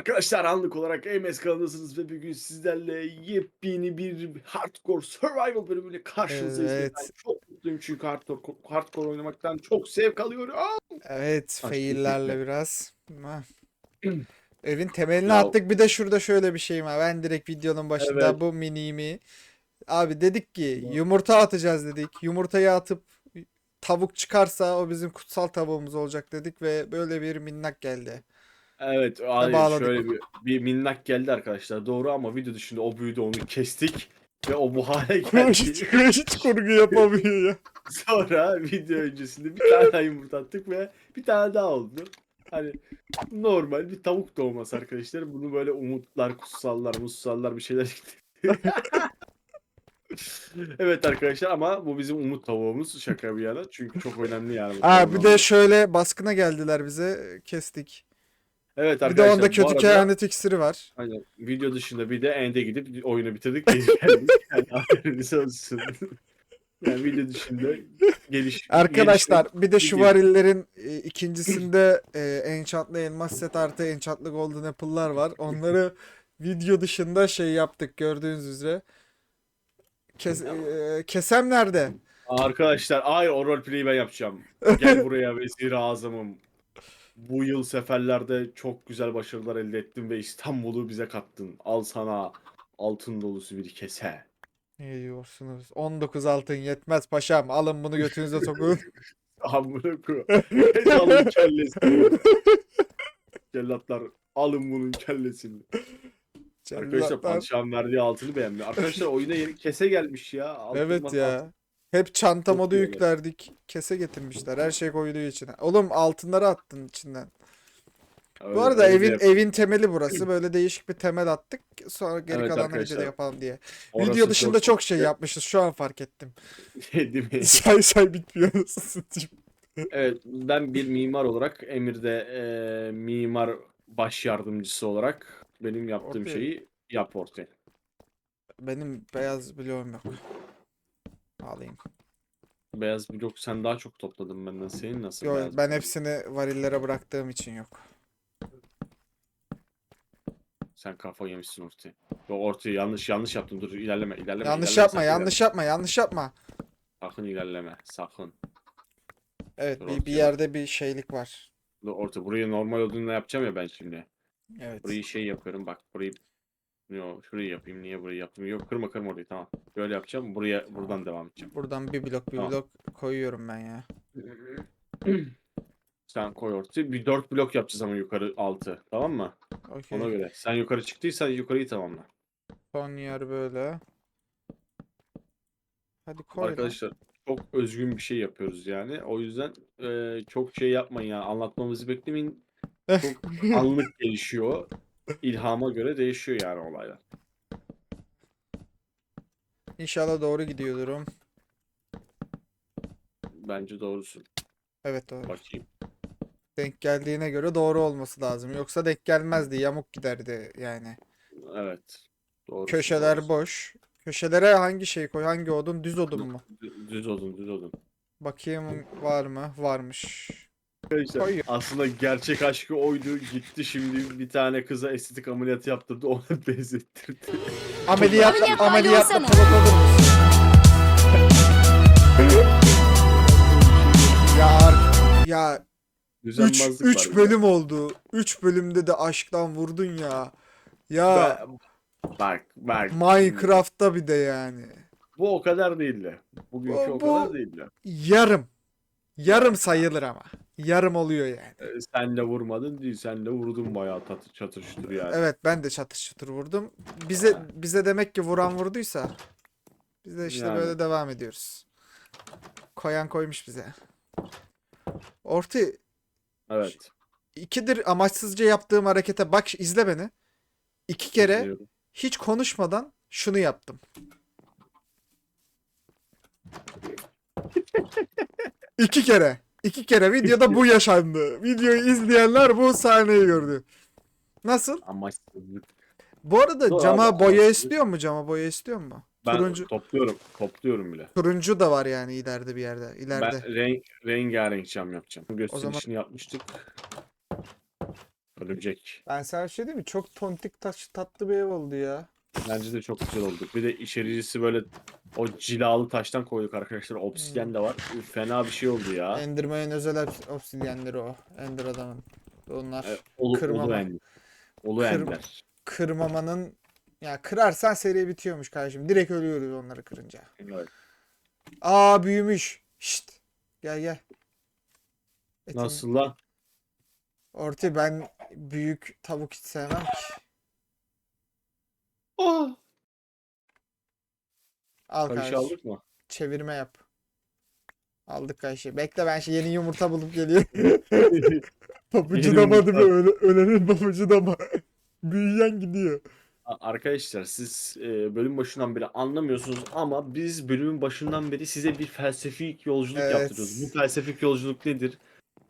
Arkadaşlar anlık olarak MS kanalındasınız ve bugün sizlerle yepyeni bir Hardcore Survival bölümüyle karşınızdayız. Evet. Ben çok mutluyum çünkü hardcore, hardcore oynamaktan çok zevk alıyorum. Evet, faillerle biraz. Evin temelini Ya- attık. Bir de şurada şöyle bir şey var. Ben direkt videonun başında Evet. bu minimi. Abi dedik ki yumurta atacağız dedik. Yumurtayı atıp tavuk çıkarsa o bizim kutsal tavuğumuz olacak dedik ve böyle bir minnak geldi. Evet, bağladık. şöyle bir, bir minnak geldi arkadaşlar. Doğru ama video dışında o büyüdü onu kestik ve o bu hale geldi. hiç kurgu yapamıyor ya. Sonra video öncesinde bir tane daha yumurta attık ve bir tane daha oldu. Hani normal bir tavuk doğması arkadaşlar. Bunu böyle umutlar, kutsallar, mussallar bir şeyler Evet arkadaşlar ama bu bizim umut tavuğumuz şaka bir yana. Çünkü çok önemli yani. Aa, bir de şöyle baskına geldiler bize. Kestik. Evet Bir de arkadaşlar onda bu kötü arada- kehanet iksiri var. Aynen. Video dışında bir de ende gidip oyunu bitirdik. geri geldik. Yani haberiniz olsun. yani video dışında geliş Arkadaşlar bir de şu gidiyor. varillerin e, ikincisinde e, enchantlı elmas set artı enchantlı golden apple'lar var. Onları video dışında şey yaptık gördüğünüz üzere. Kes, e, kesem nerede? Arkadaşlar hayır o roleplay'i ben yapacağım. Gel buraya vezir azamım. Bu yıl seferlerde çok güzel başarılar elde ettin ve İstanbul'u bize kattın. Al sana altın dolusu bir kese. Ne diyorsunuz? 19 altın yetmez paşam. Alın bunu götünüze sokun. Amına koyayım. Alın kellesini. Cellatlar alın bunun kellesini. Arkadaşlar Cellatlar- padişahın verdiği altını beğenmiyor. Arkadaşlar oyuna yeni kese gelmiş ya. Altın Evet ya. Hep çanta modu yüklerdik. Kese getirmişler. Her şey koyduğu içine. Oğlum altınları attın içinden. Öyle- Bu arada öyle evin yap- evin temeli burası. Böyle değişik bir temel attık. Sonra geri Evet kalanını arkadaşlar. videoda yapalım diye. Orası Video dışında çok- şey yapmışız. Şu an fark ettim. Değil mi? say say bitmiyor nasıl satayım. Evet, ben bir mimar olarak Emir'de e, mimar baş yardımcısı olarak benim yaptığım Ortaya. şeyi yap ortaya. Benim beyaz bloğum yok. Alayım. Beyaz blok sen daha çok topladın benden. Senin nasıl Yo, beyaz ben hepsini varillere bıraktığım için yok. Sen kafa yemişsin ortaya. Yo, ortaya yanlış yanlış yaptın. Dur ilerleme ilerleme. Yanlış ilerleme, yapma, sakın yanlış yapma, yanlış yapma. ilerleme. Sakın ilerleme. Sakın. Evet, Dur, bir, bir ortaya. yerde bir şeylik var. Dur orta. Burayı normal olduğunda yapacağım ya ben şimdi. Evet. Burayı şey yapıyorum bak. Burayı Yo, şurayı yapayım. Niye burayı yaptım? Yok kırma kırma orayı tamam. Böyle yapacağım. Buraya buradan devam edeceğim. Buradan bir blok bir Tamam. blok koyuyorum ben ya. Sen koy ortaya. Bir dört blok yapacağız ama yukarı altı. Tamam mı? Okey. Ona göre. Sen yukarı çıktıysan yukarıyı tamamla. Son yer böyle. Hadi koy lan. Arkadaşlar çok özgün bir şey yapıyoruz yani. O yüzden e, çok şey yapmayın yani. Anlatmamızı beklemeyin. Çok anlık gelişiyor. İlhama göre değişiyor yani olaylar. İnşallah doğru gidiyorum. Bence doğrusun. Evet doğru. Bakayım. Denk geldiğine göre doğru olması lazım. Yoksa denk gelmezdi. Yamuk giderdi yani. Evet. Doğrusun, Köşeler boş. Köşelere hangi şey koy? Hangi odun? Düz odun mu? Dü- Düz odun, düz odun. Bakayım var mı? Varmış. Arkadaşlar, Koy. aslında gerçek aşkı oydu. Gitti şimdi bir tane kıza estetik ameliyatı yaptırdı. Ona benzettirdi. Ameliyat Ameliyat ameliyatla pilot olur musun? ya ar- ya 3 Düzenbazlık 3 var bölüm oldu. 3 bölümde de aşktan vurdun ya. Ya Ben- Bak bak. Minecraft'ta bir de yani. Bu o kadar değildi. Bugünkü Bu- o bu- kadar değildi. Yarım. Yarım sayılır ama. Yarım oluyor yani. Ee, sen de vurmadın değil. Sen de vurdun bayağı tatı, çatır çutur yani. Evet ben de çatır vurdum. Bize bize demek ki vuran vurduysa biz de işte Yani. böyle devam ediyoruz. Koyan koymuş bize. Orti Evet. ikidir amaçsızca yaptığım harekete bak izle beni. İki kere izliyorum. hiç konuşmadan şunu yaptım. İki kere. İki kere videoda bu yaşandı. Videoyu izleyenler bu sahneyi gördü. Nasıl? Amaçsızlık. Bu arada Dur cama abi, boya amaçsızlık. istiyor mu? Cama boya istiyor mu? Ben Turuncu topluyorum. Topluyorum bile. turuncu da var yani ileride bir yerde. İleride. Ben renk, rengarenk cam yapacağım. Gösterişini zaman- yapmıştık. Örümcek. Ben sana bir şey diyeyim mi? Çok tontik taş, tatlı bir ev oldu ya. Bence de çok güzel oldu. Bir de içericisi böyle o cilalı taştan koyduk arkadaşlar. Obsidyen de var. Fena bir şey oldu ya. Enderman'in özel obs- obsidyenleri o. Ender adamın. Onlar. E, Olu, Kırmama. olu ender. Olu Kır- ender. Kırmamanın ya kırarsan seri bitiyormuş kardeşim. Direkt ölüyoruz onları kırınca. Evet. Aa büyümüş. Şşt. Gel gel. Etin- Nasıl lan? Orti ben büyük tavuk hiç sevmem ki. Aa, Al karışı kardeşim. aldık mı? Çevirme yap. Aldık kardeşim. Bekle ben şey yeni yumurta bulup geliyorum. Papucu Yeni dama değil mi? Öyle, ölenin papucu dama. Büyüyen gidiyor. A- Arkadaşlar siz e, bölüm başından beri anlamıyorsunuz ama biz bölümün başından beri size bir felsefik yolculuk Evet. yaptırıyoruz. Bu felsefik yolculuk nedir?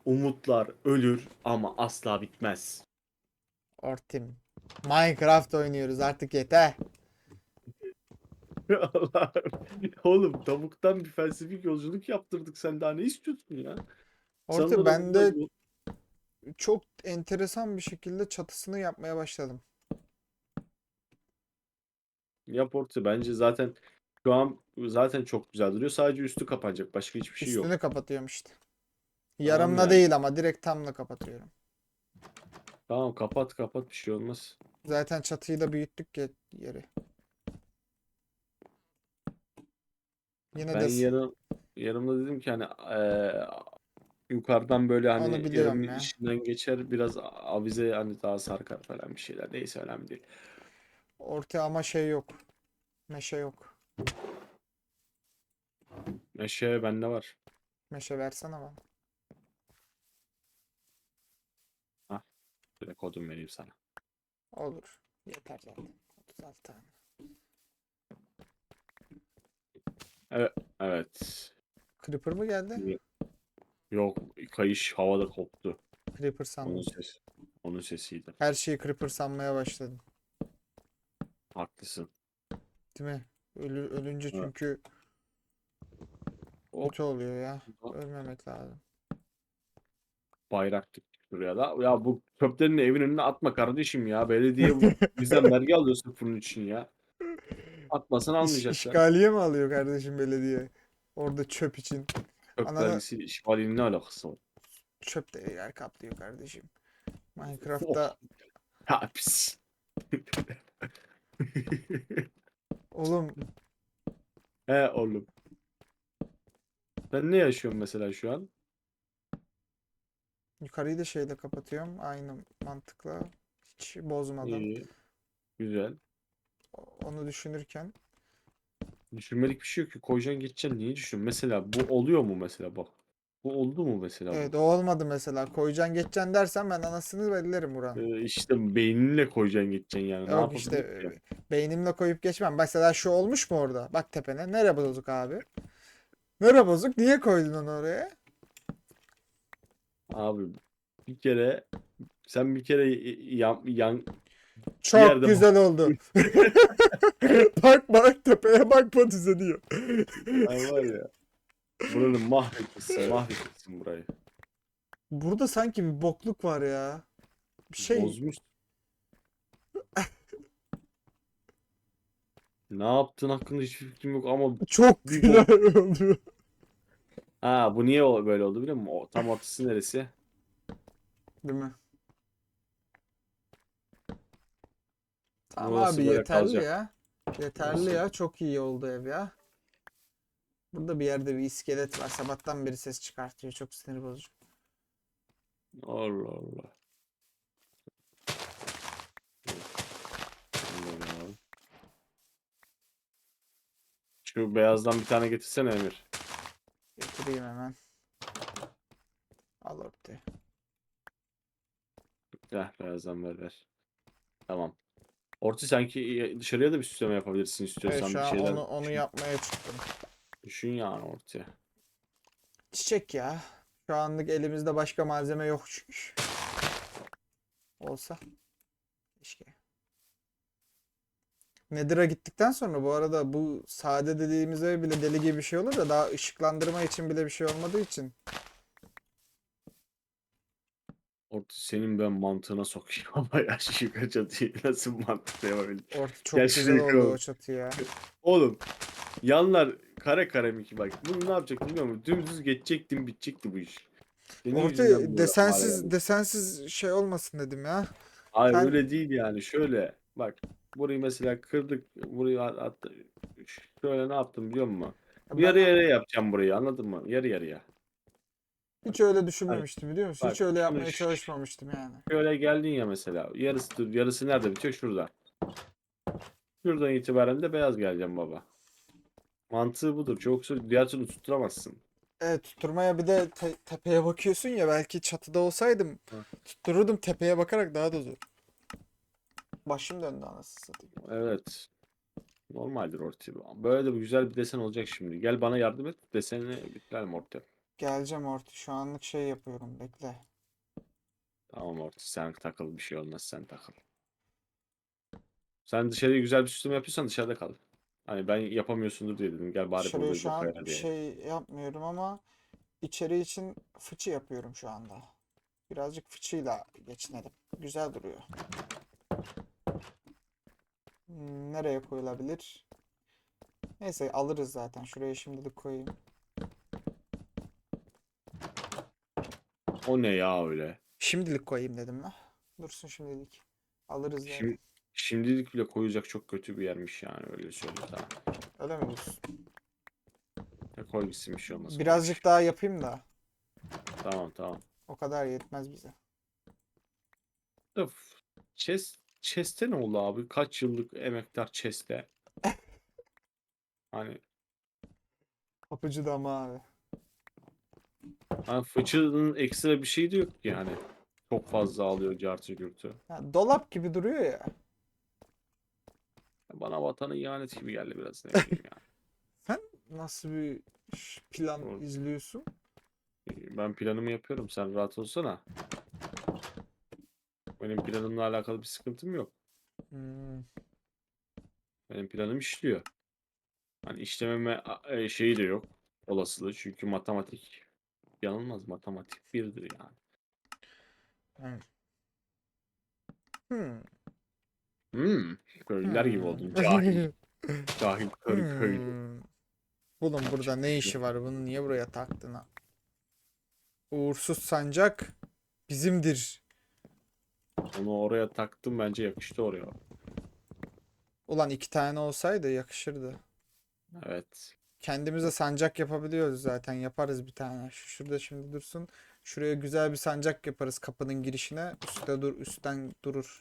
Umutlar ölür ama asla bitmez. Ortim. Minecraft oynuyoruz artık yeter. Allah'ım. Oğlum tavuktan bir felsefik yolculuk yaptırdık. Sen daha ne istiyorsun ya? Da ben de çok enteresan bir şekilde çatısını yapmaya başladım. Yap orta. Bence zaten şu an zaten çok güzel duruyor. Sadece üstü kapanacak. Başka hiçbir şey yok. Üstünü kapatıyorum işte. Yarımla yani. değil ama direkt tamla kapatıyorum. Tamam kapat kapat bir şey olmaz. Zaten çatıyı da büyüttük yeri. Yine Ben de s- yarın yarımda dedim ki hani eee, yukarıdan böyle Onu hani biliyorum yarımın ya. içinden geçer biraz avize hani daha sarkar falan bir şeyler. Neyse önemli değil. ortaya ama şey yok. Meşe yok. Meşe bende var. Meşe versene bana. Bir de kodum vereyim sana. Olur. Yeter zaten. 36 tane. Evet. Creeper mı geldi? Yok kayış havada koptu. Creeper Onun sandım. sesi. Onun sesiydi. Her şeyi Creeper sanmaya başladım. Haklısın. Değil mi? Ölü, ölünce Evet. çünkü Hop. kötü oluyor ya. Ölmemek lazım. Bayrak diktik şuraya da. Ya bu çöplerini evin önüne atma kardeşim ya. Belediye bizden vergi alıyorsun bunun için ya. Atmasan almayacaklar. işgaliye mi alıyor kardeşim belediye? Orada çöp için. Çöp Anana- vergisiyle işgalinin ne alakası var? Çöp de yer kaplıyor kardeşim. Minecraft'ta Ha pis. oğlum He oğlum. Sen ne yaşıyorsun mesela şu an? yukarıyı da şeyle kapatıyorum. Aynı mantıkla. Hiç bozmadan. İyi. Güzel. Onu düşünürken. Düşünmelik bir şey yok ki. Koyacaksın geçeceksin. Niye düşün? Mesela bu oluyor mu mesela bak. Bu oldu mu mesela? bu? Evet o olmadı mesela. Koyacaksın geçeceksin dersen ben anasını bellerim buranın. Ee, işte beyninle koyacaksın geçeceksin yani. Ne Yok işte yapabilir ki? e, beynimle koyup geçmem. Mesela şu olmuş mu orada? Bak tepene. Nere bozuk abi? Nere bozuk? Niye koydun onu oraya? Abi bir kere sen bir kere yan, yan Çok yerde güzel oldu. bak bak tepeye bakma düzeliyor. Ay var ya. Buranın mahvetmişsin, mahvetmişsin burayı. Burada sanki bir bokluk var ya. Bir şey Bozmuş. Ne yaptığın hakkında hiçbir fikrim yok ama çok güzel oldu. ha bu niye böyle oldu biliyor musun? O, tam ortası neresi? Değil mi? Tamam Burası abi yeterli kalacak. ya. Yeterli Burası. ya. Çok iyi oldu ev ya. Burada bir yerde bir iskelet var. Sabahtan beri ses çıkartıyor. Çok sinir bozucu. Allah Allah. Şu beyazdan bir tane getirsene Emir. Getireyim hemen. Al ortaya. Gel beyazdan ver ver. Tamam. Orta sanki dışarıya da bir süsleme yapabilirsin Evet istiyorsan şu bir an şeyler. onu, onu düşün, yapmaya çıktım. düşün yani ortaya. Çiçek ya. Şu anlık elimizde başka malzeme yok çünkü. Olsa. Keşke. Nether'a gittikten sonra bu arada bu sade dediğimiz ev bile deli gibi bir şey olur da daha ışıklandırma için bile bir şey olmadığı için Orti senin ben mantığına sokayım ama ya şu yukarı çatıyı nasıl mantıklı yapabilirim? Orta çok Gel güzel şuraya oldu o çatı ya. Oğlum yanlar kare kare mi ki bak bunu ne yapacaktım biliyor musun? Dümdüz geçecektim bitecekti bu iş. Senin yüzünden Orta desensiz geldi. desensiz şey olmasın dedim ya. Hayır sen- öyle değil yani şöyle bak burayı mesela kırdık burayı at, at- şöyle ne yaptım biliyor musun? Ben Yarı yarıya yapacağım burayı anladın mı? Yarı yarıya. Hiç öyle düşünmemiştim biliyor musun? bak, Hiç öyle yapmaya çalışmamıştım yani. Şöyle geldin ya mesela yarısı yarısı nerede bitiyor? Şurada. Şuradan itibaren de beyaz geleceğim baba. Mantığı budur. Yoksa diğer türlü tutturamazsın. Evet tutturmaya bir de te- tepeye bakıyorsun ya belki çatıda olsaydım Hı. tuttururdum tepeye bakarak daha da zor. Başım döndü anasını satayım. Evet. Normaldir ortaya. Böyle de bir güzel bir desen olacak şimdi. Gel bana yardım et. Desenini bitirelim ortaya. Geleceğim Orti şu anlık şey yapıyorum bekle. Tamam orta. Sen takıl bir şey olmaz. Sen takıl. Sen dışarıya güzel bir süsleme yapıyorsan dışarıda kal. Hani ben yapamıyorsundur diye dedim. Gel bari Dışarıya burada şu an bir diye. şey yapmıyorum ama içeri için fıçı yapıyorum şu anda. Birazcık fıçıyla geçinelim. Güzel duruyor. Hmm, Nereye koyulabilir? Neyse alırız zaten. Şuraya şimdilik koyayım. O ne ya öyle? Şimdilik koyayım dedim ben. Dursun şimdilik. Alırız zaten. Şimdi, şimdilik bile koyacak çok kötü bir yermiş yani öyle söyleyeyim sana. Öyle mi diyorsun? Ya koy gitsin bir şey olmaz. Birazcık daha yapayım da. Tamam tamam. O kadar yetmez bize. Öf. Chess, Chess'te ne oldu abi? Kaç yıllık emektar Chess'te? Hani, Kapıcı da ama abi. Hani fıçının ekstra bir şey de yok ki hani. Çok fazla alıyor cartı gürtü. Ya, dolap gibi duruyor ya. Bana vatana ihanet gibi geldi biraz ne bileyim ya. Sen nasıl bir ş- plan Doğru. izliyorsun? Ben planımı yapıyorum. Sen rahat olsana. Benim planımla alakalı bir sıkıntım yok. Hmm. Benim planım işliyor. Hani işlememe a- e, şeyi de yok. Olasılığı. Çünkü matematik yanılmaz. Matematik birdir yani. Hmm. Hmm. Hmm. Köylüler gibi Hmm. oldun. Cahil. Cahil köy köylü. Hmm. Bunun burada ne işi var? Bunu niye buraya taktın ha? Uğursuz sancak bizimdir. Onu oraya taktım bence yakıştı oraya. Ulan iki tane olsaydı yakışırdı. Evet. Kendimize sancak yapabiliyoruz zaten. Yaparız bir tane. Şu şurada şimdi dursun. Şuraya güzel bir sancak yaparız kapının girişine. Üstte dur, üstten durur.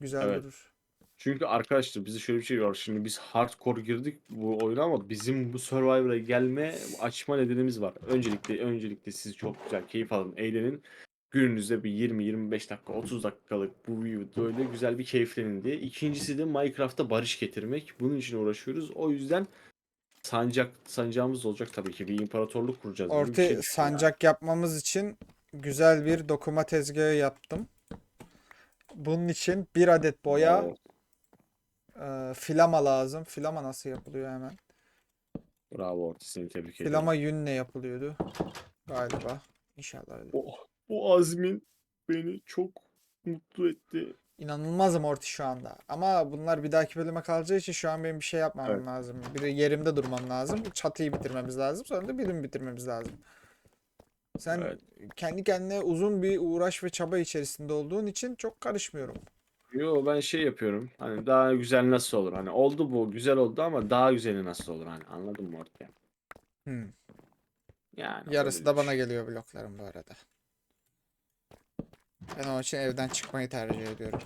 Güzel Evet. durur. Çünkü arkadaşlar bize şöyle bir şey var. Şimdi biz hardcore girdik bu oyuna ama bizim bu Survivor'a gelme açma nedenimiz var. Öncelikle öncelikle siz çok güzel keyif alın, eğlenin. Gününüzde bir 20-25 dakika, 30 dakikalık bu videoyla güzel bir keyiflenin diye. İkincisi de Minecraft'ta barış getirmek. Bunun için uğraşıyoruz. O yüzden sancak sancağımız olacak tabii ki. Bir imparatorluk kuracağız. Orta şey sancak yapmamız için güzel bir dokuma tezgahı yaptım. Bunun için bir adet boya, e, filama lazım. Filama nasıl yapılıyor hemen? Bravo seni tebrik ediyorum. Filama yünle yapılıyordu galiba. İnşallah öyle. Oh, bu azmin beni çok mutlu etti. İnanılmaz morti şu anda. Ama bunlar bir dahaki bölüme kalacağı için şu an benim bir şey yapmamam Evet. lazım. Bir de yerimde durmam lazım. Çatıyı bitirmemiz lazım. Sonra da bölümü bitirmemiz lazım. Sen Evet. kendi kendine uzun bir uğraş ve çaba içerisinde olduğun için çok karışmıyorum. Yo ben şey yapıyorum. Hani daha güzel nasıl olur? Hani oldu bu güzel oldu ama daha güzeli nasıl olur? Hani anladın mı ortaya? Hmm. Yani Yarısı da bana geliyor bloklarım bu arada. Ben onun için evden çıkmayı tercih ediyorum.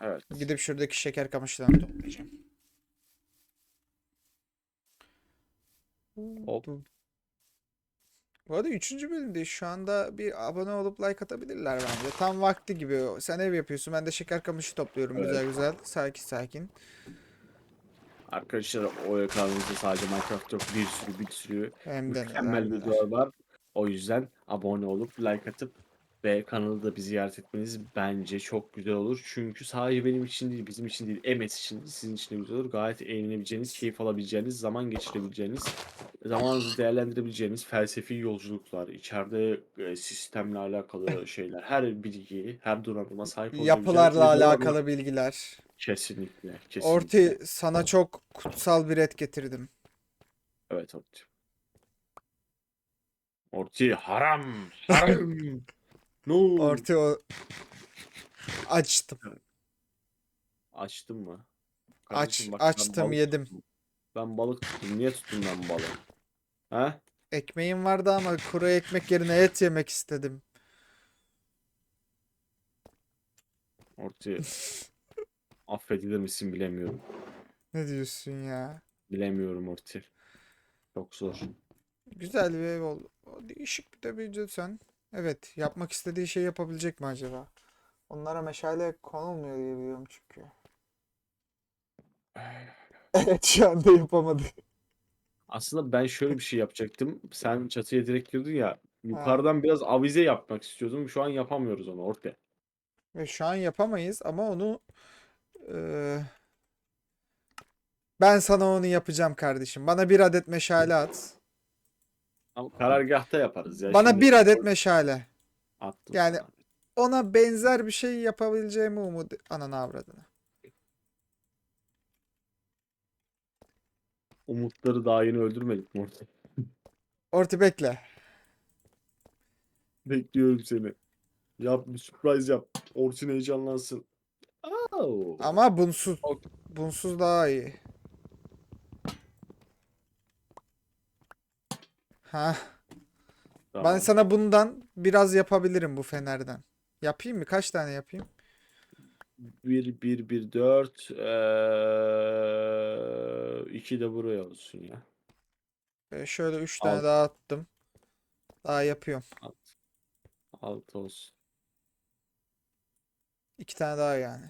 Evet. Gidip şuradaki şeker kamışlarını toplayacağım. Hop. Bu arada 3. bölümde şu anda bir abone olup like atabilirler bence. Tam vakti gibi. Sen ev yapıyorsun. Ben de şeker kamışı topluyorum Evet. güzel güzel. Sakin sakin. Arkadaşlar o ekranınızda sadece Minecraft yok. Bir sürü bir sürü Hem de mükemmel videolar var. O yüzden abone olup like atıp ve kanalı da bir ziyaret etmeniz bence çok güzel olur. Çünkü sadece benim için değil, bizim için değil, Emes için, değil, sizin için de güzel olur. Gayet eğlenebileceğiniz, keyif alabileceğiniz, zaman geçirebileceğiniz, zamanınızı değerlendirebileceğiniz felsefi yolculuklar, içeride e, sistemle alakalı şeyler, her bilgiyi, her donanıma sahip Yapılarla alakalı bilgiler. Kesinlikle, kesinlikle. Orti sana çok kutsal bir et getirdim. Evet Orti. Orti haram, haram. no. Orti o açtım. Açtın mı? Aç bak ben açtım balık yedim. tuttum. Ben balık tuttum. Niye tuttum ben balığı? He? Ekmeğim vardı ama kuru ekmek yerine et yemek istedim. Orti. Affedilir misin bilemiyorum. Ne diyorsun ya? Bilemiyorum Orti. Çok zor. Güzel bir ev oldu. Değişik bir de bir sen. Evet, yapmak istediği şeyi yapabilecek mi acaba? Onlara meşale konulmuyor diye biliyorum çünkü. Evet, şu anda yapamadı. Aslında ben şöyle bir şey yapacaktım. Sen çatıya direkt girdin ya. Yukarıdan biraz avize yapmak istiyordum. Şu an yapamıyoruz onu Orti. Ve şu an yapamayız ama onu eee, ben sana onu yapacağım kardeşim. Bana bir adet meşale at. Ama karargahta yaparız ya. Bana Şimdi bir adet meşale. attım Yani- sana. Ona benzer bir şey yapabileceğimi umut ananı avradını. Umutları daha yeni öldürmedik mi Orti? Orti bekle. Bekliyorum seni. Yap bir surprise yap. Orçun heyecanlansın. Oo. Ama bunsuz. Bunsuz daha iyi. Ha, ben Tamam. sana bundan biraz yapabilirim bu fenerden. Yapayım mı? Kaç tane yapayım? 1 1 1 4 eee 2 de buraya olsun ya. Ee, şöyle 3 tane daha attım. Daha yapıyorum. 6 olsun. 2 tane daha yani.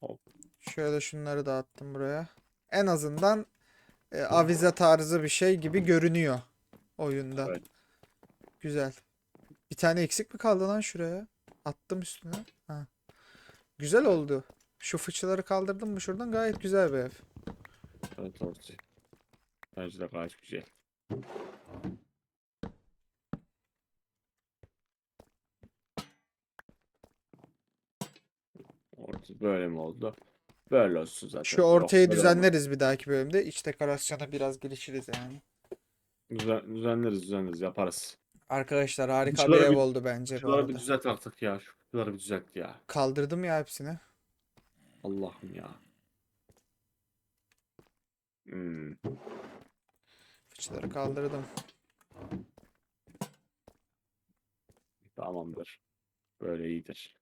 Hop. Şöyle şunları da attım buraya. En azından e, avize tarzı bir şey gibi görünüyor oyunda. Evet. Güzel. Bir tane eksik mi kaldı lan şuraya? Attım üstüne. Ha. Güzel oldu. Şu fıçıları kaldırdım mı şuradan gayet güzel bir ev. Evet Orçun. Bence de gayet güzel. Orta böyle mi oldu? Böyle olsun zaten. Şu Yok, ortayı böyle olmaz. düzenleriz bir dahaki bölümde. İç dekorasyona biraz girişiriz yani. Düzen, düzenleriz düzenleriz yaparız. Arkadaşlar harika bir ev bir- oldu bence bu Şuraları bir arada. düzelt artık ya. Şuraları bir düzelt ya. Kaldırdım ya hepsini. Allah'ım ya. Hmm. Fıçıları kaldırdım. Tamamdır. Böyle iyidir.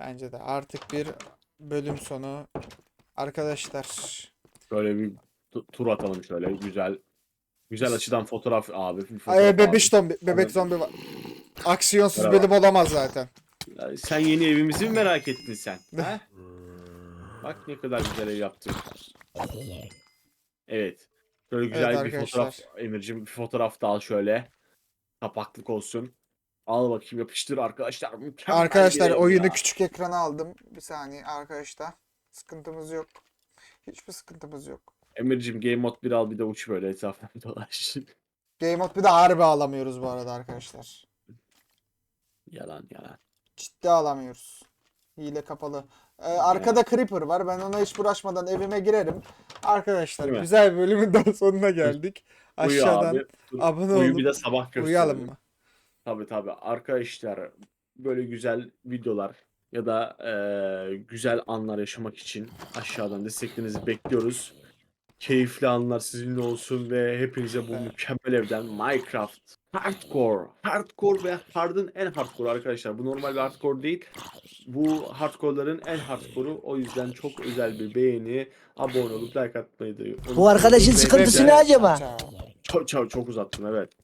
Bence de artık bir bölüm sonu. Arkadaşlar Böyle bir tu- tur atalım şöyle güzel. Güzel açıdan fotoğraf abi. bir fotoğraf Ay bebiş zombi, bebek zombi var. Aksiyonsuz Merhaba. bölüm olamaz zaten. Ya Sen yeni evimizi mi merak ettin sen? ha? Bak ne kadar güzel ev yaptım. Evet. Şöyle güzel bir arkadaşlar. fotoğraf Emir'cim bir fotoğraf da al şöyle. Kapaklık olsun. Al bakayım yapıştır arkadaşlar. Mükemmel Arkadaşlar bir oyunu ya. küçük ekrana aldım. Bir saniye arkadaşlar. Sıkıntımız yok. Hiçbir sıkıntımız yok. Emir'cim Game Mode 1 al bir de uç böyle etrafına dolaş. Game mode bir de harbi alamıyoruz bu arada arkadaşlar. yalan yalan. Ciddi alamıyoruz. Hile kapalı. Ee, arkada Creeper var. Ben ona hiç bulaşmadan evime girerim. Arkadaşlar Değil güzel bölümün daha sonuna geldik. Uyu Aşağıdan abi. Abone Uyu olup bir de sabah gösterelim. uyuyalım mı? Tabii tabii. Arkadaşlar böyle güzel videolar ya da eee, güzel anlar yaşamak için aşağıdan desteklerinizi bekliyoruz. Keyifli anlar sizinle olsun ve hepinize bu mükemmel evden Minecraft Hardcore. Hardcore ve Hard'ın en hardcore arkadaşlar. Bu normal bir hardcore değil. Bu hardcore'ların en hardcore'u. O yüzden çok özel bir beğeni, abone olup like atmayı da unutmayın. Bu arkadaşın sıkıntısı ne acaba? Çok, çok, çok uzattım evet.